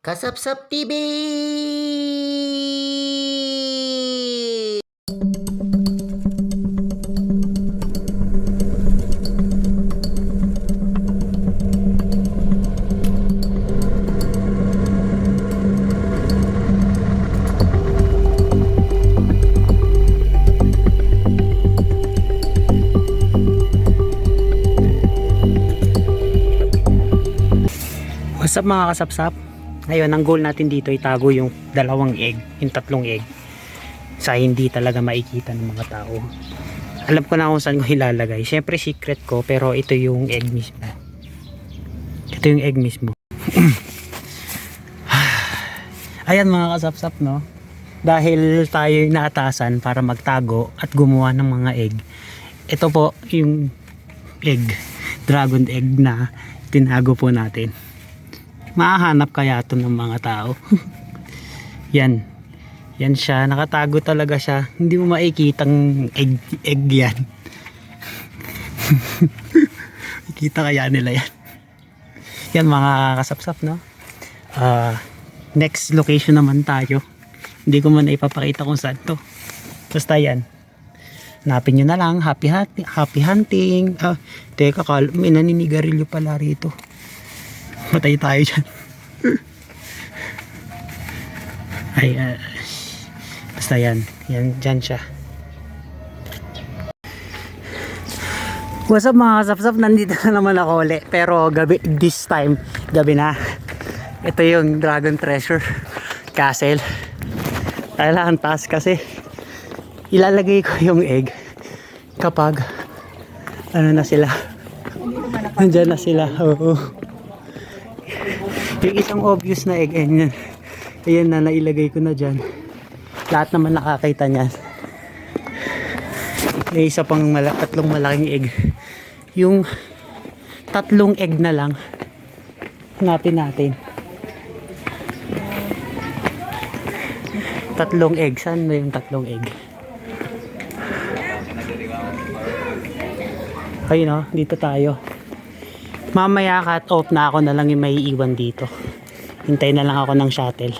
Kasapsap TV! What's up mga kasapsap? Ngayon, ang goal natin dito ay tago yung dalawang egg, yung tatlong egg sa hindi talaga makikita ng mga tao. Alam ko na kung saan ko ilalagay. Siyempre secret ko pero ito yung egg mismo. Ito yung egg mismo. Ayan mga kasapsap no. Dahil tayo yung naatasan para magtago at gumawa ng mga egg. Ito po yung egg, dragon egg na tinago po natin mahahanap kaya to ng mga tao? Yan. Yan siya. Nakatago talaga siya. Hindi mo makikitang egg, egg yan. Kita kaya nila yan. Yan mga kasapsap no? Ah, next location naman tayo. Hindi ko man ipapakita kung saan to. Basta yan. Hanapin nyo na lang. Happy, happy, happy hunting. Ah, teka, kal may naninigarilyo pala rito. Matay tayo dyan. Ay, ah, basta yan. Yan, dyan siya. What's up mga kasapsap? Nandito na naman ako ulit. Pero gabi, this time, gabi na. Ito yung Dragon Treasure Castle. Kailangan taas kasi ilalagay ko yung egg kapag ano na sila. Nandyan na sila. Oo. Yung isang obvious na egg, ayan yan. Ayan na, nailagay ko na dyan. Lahat naman nakakita niyan. May isa pang mala tatlong malaking egg. Yung tatlong egg na lang, hanapin natin. Tatlong egg. Saan ba yung tatlong egg? Ayun o, dito tayo. Mamaya cut off na ako na lang yung may iwan dito. Hintay na lang ako ng shuttle.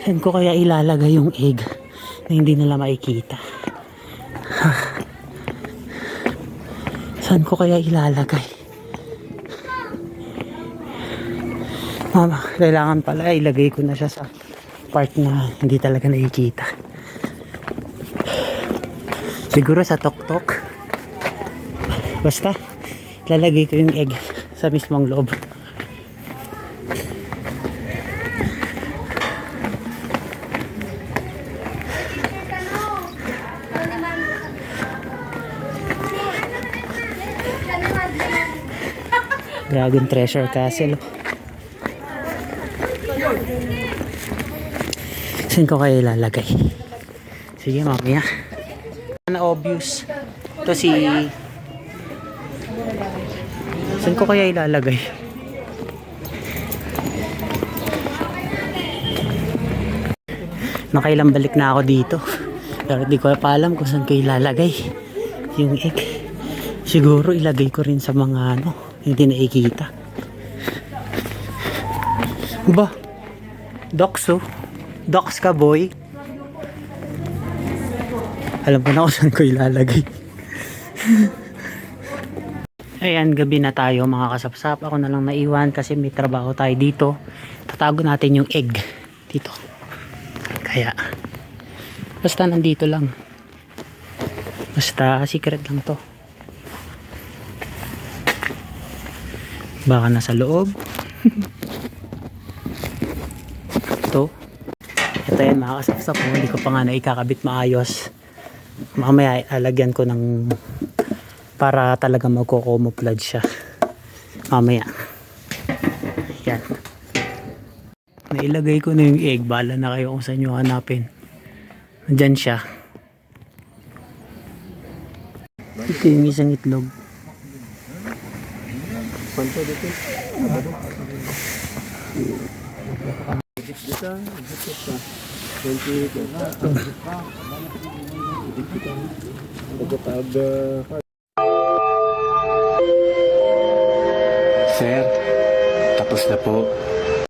Saan ko kaya ilalagay yung egg na hindi nila makikita? Saan ko kaya ilalagay? Mama, kailangan pala ilagay ko na siya sa part na hindi talaga nakikita. Siguro sa tok-tok. Basta, lalagay ko yung egg sa mismong loob. Dragon Treasure Castle. Saan ko kayo ilalagay? Sige, mamaya. Na obvious. Ito si... Saan ko kaya ilalagay? Nakailang balik na ako dito. Pero di ko pa alam kung saan ko ilalagay. Yung egg. Siguro ilagay ko rin sa mga ano, hindi nakikita. Ba? Doxo? Dox ka boy? Alam ko na kung saan ko ilalagay. Ayan, gabi na tayo mga kasapsap. Ako na lang naiwan kasi may trabaho tayo dito. Tatago natin yung egg dito. Kaya, basta nandito lang. Basta secret lang to. Baka nasa loob. Ito. Ito yan mga kasapsap. Hindi ko pa nga naikakabit maayos. Mamaya alagyan ko ng para talaga magko-camouflage siya. Mamaya. Yan. Nailagay ko na yung egg. Bala na kayo kung saan nyo hanapin. Nandyan siya. Ito yung isang itlog. Sir, tapos na po.